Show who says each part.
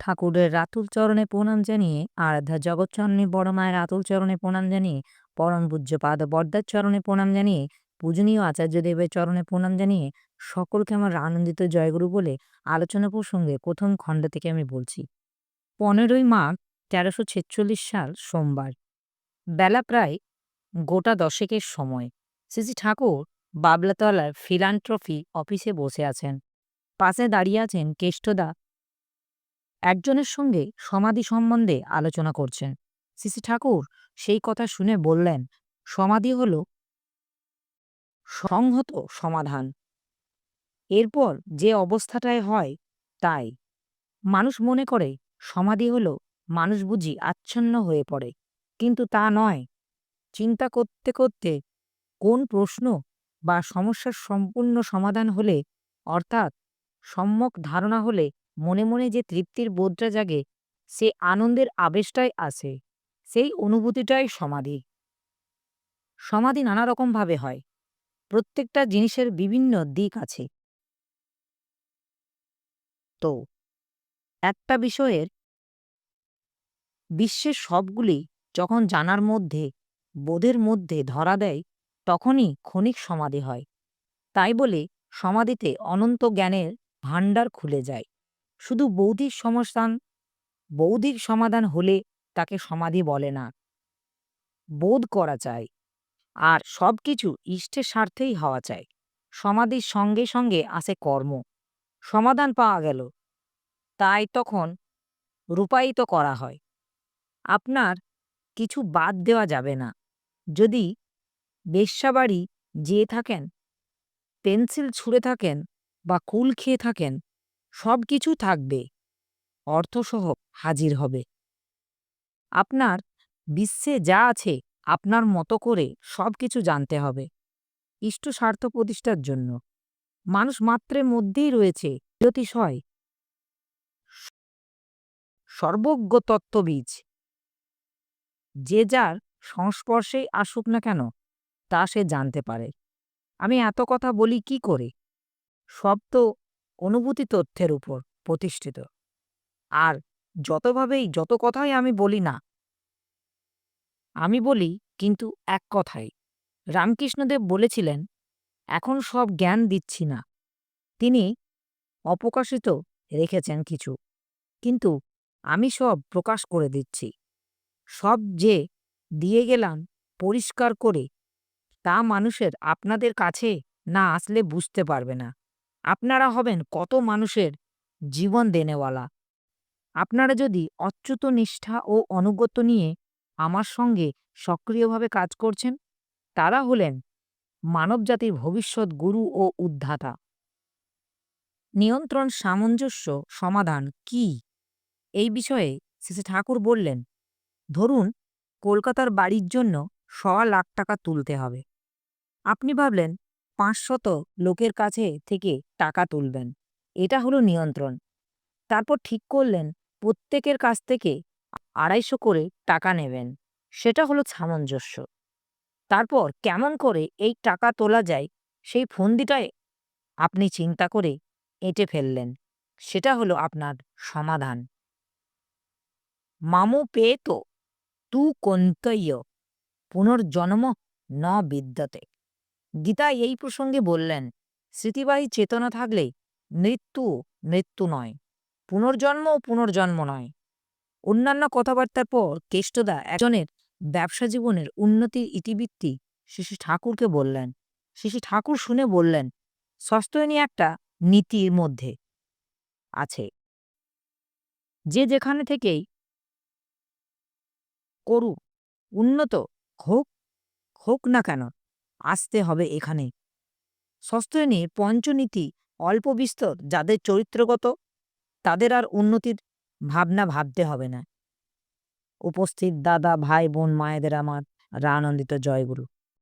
Speaker 1: ঠাকুরের রাতুল চরণে প্রণাম জানিয়ে, আরাধ্যা জগৎচরণী বড় মায়ের রাতুল চরণে প্রণাম জানিয়ে, পরম পূজ্যপাদ বর্দার চরণে প্রণাম জানিয়ে, পূজনীয় আচার্যদেবের চরণে প্রণাম জানিয়ে, সকলকে আমার আনন্দিত জয়গুরু বলে আলোচনা প্রসঙ্গে প্রথম খণ্ড থেকে আমি বলছি। পনেরোই মাঘ তেরোশো ছেচল্লিশ সাল সোমবার। বেলা প্রায় গোটা দশেকের সময়। শ্রী ঠাকুর বাবলাতলার ফিলান্ট্রফি অফিসে বসে আছেন। পাশে দাঁড়িয়ে আছেন কেষ্টদা একজনের সঙ্গে সমাধি সম্বন্ধে আলোচনা করছেন। শ্রী ঠাকুর সেই কথা শুনে বললেন, সমাধি হল সংহত সমাধান। এরপর যে অবস্থাটায় হয়, তাই। মানুষ মনে করে সমাধি হল মানুষ বুঝি আচ্ছন্ন হয়ে পড়ে। কিন্তু তা নয়। চিন্তা করতে করতে কোন প্রশ্ন বা সমস্যার সম্পূর্ণ সমাধান হলে, অর্থাৎ সম্যক ধারণা হলে মনে মনে যে তৃপ্তির বোধটা জাগে, সে আনন্দের আবেশটাই আছে সেই অনুভূতিটাই সমাধি। সমাধি নানা রকমভাবে হয়, প্রত্যেকটা জিনিসের বিভিন্ন দিক আছে। তো, একটা বিষয়ের বিশ্বের সবগুলি যখন জানার মধ্যে, বোধের মধ্যে ধরা দেয়, তখনই ক্ষণিক সমাধি হয়। তাই বলে সমাধিতে অনন্ত জ্ঞানের ভাণ্ডার খুলে যায়। শুধু বৌদ্ধিক সমস্যান বৌদ্ধিক সমাধান হলে তাকে সমাধি বলে না। বোধ করা চাই আর সব কিছু ইষ্টের স্বার্থেই হওয়া চাই। সমাধির সঙ্গে সঙ্গে আসে কর্ম। সমাধান পাওয়া গেল। তাই তখন রূপায়িত করা হয়। আপনার কিছু বাদ দেওয়া যাবে না। যদি বেশ্যাবাড়ি যেয়ে থাকেন, পেন্সিল ছুঁড়ে থাকেন বা কুল খেয়ে থাকেন সব কিছু থাকবে। অর্থসহ হাজির হবে। আপনার বিশ্বে যা আছে আপনার মতো করে সব কিছু জানতে হবে। ইষ্ট স্বার্থ প্রতিষ্ঠার জন্য। মানুষ মাত্রের মধ্যেই রয়েছে। জ্যোতিষয়। সর্বজ্ঞ তত্ত্ববীজ যে যার সংস্পর্শেই আসুক না কেন, তা সে জানতে পারে। আমি এত কথা বলি কি করে? সব তো অনুভূতি তথ্যের উপর প্রতিষ্ঠিত। আর যতভাবেই, যত কথাই আমি বলি না, আমি বলি কিন্তু এক কথাই। রামকৃষ্ণদেব বলেছিলেন, এখন সব জ্ঞান দিচ্ছি না। তিনি অপ্রকাশিত রেখেছেন কিছু, কিন্তু আমি সব প্রকাশ করে দিচ্ছি। সব যে দিয়ে গেলাম পরিষ্কার করে, তা মানুষের আপনাদের কাছে না আসলে বুঝতে পারবে না। আপনারা হবেন কত মানুষের জীবন দেনেওয়ালা। আপনারা যদি অচ্যুত নিষ্ঠা ও অনুগত্য নিয়ে আমার সঙ্গে সক্রিয়ভাবে কাজ করছেন, তারা হলেন মানবজাতির ভবিষ্যৎ গুরু ও উদ্ধাতা। নিয়ন্ত্রণ সামঞ্জস্য সমাধান কি? এই বিষয়ে শ্রী ঠাকুর বললেন, ধরুন কলকাতার বাড়ির জন্য সওয়া লাখ টাকা তুলতে হবে। আপনি ভাবলেন পাঁচশত লোকের কাছে থেকে টাকা তুলবেন। এটা হলো নিয়ন্ত্রণ। তারপর ঠিক করলেন, প্রত্যেকের কাছ থেকে আড়াইশো করে টাকা নেবেন। সেটা হলো সামঞ্জস্য। তারপর কেমন করে এই টাকা তোলা যায়, সেই ফন্দিটায় আপনি চিন্তা করে এঁটে ফেললেন। সেটা হলো আপনার সমাধান। মামু পেয়ে তো তু কন্তয়্য। পুনর্জন্ম ন বিদ্যতে। গীতা এই প্রসঙ্গে বললেন, স্মৃতিবাহী চেতনা থাকলে মৃত্যু মৃত্যু নয়, পুনর্জন্ম ও পুনর্জন্ম নয়। অন্যান্য কথাবার্তার পর কেষ্টদা একজনের ব্যবসা জীবনের উন্নতির ইতিবৃত্তি শিশি ঠাকুরকে বললেন। শিশি ঠাকুর শুনে বললেন সস্তয়নী একটা নীতির মধ্যে আছে। যে যেখানে থেকেই করুক, উন্নত হোক হোক না কেন আসতে হবে এখানে। সস্তয়নী পঞ্চনীতি অল্প বিস্তর, যাদের চরিত্রগত, তাদের আর উন্নতির ভাবনা ভাবতে হবে না। উপস্থিত দাদা, ভাই, বোন, মায়েদের আমার রানন্দিত জয়গুরু।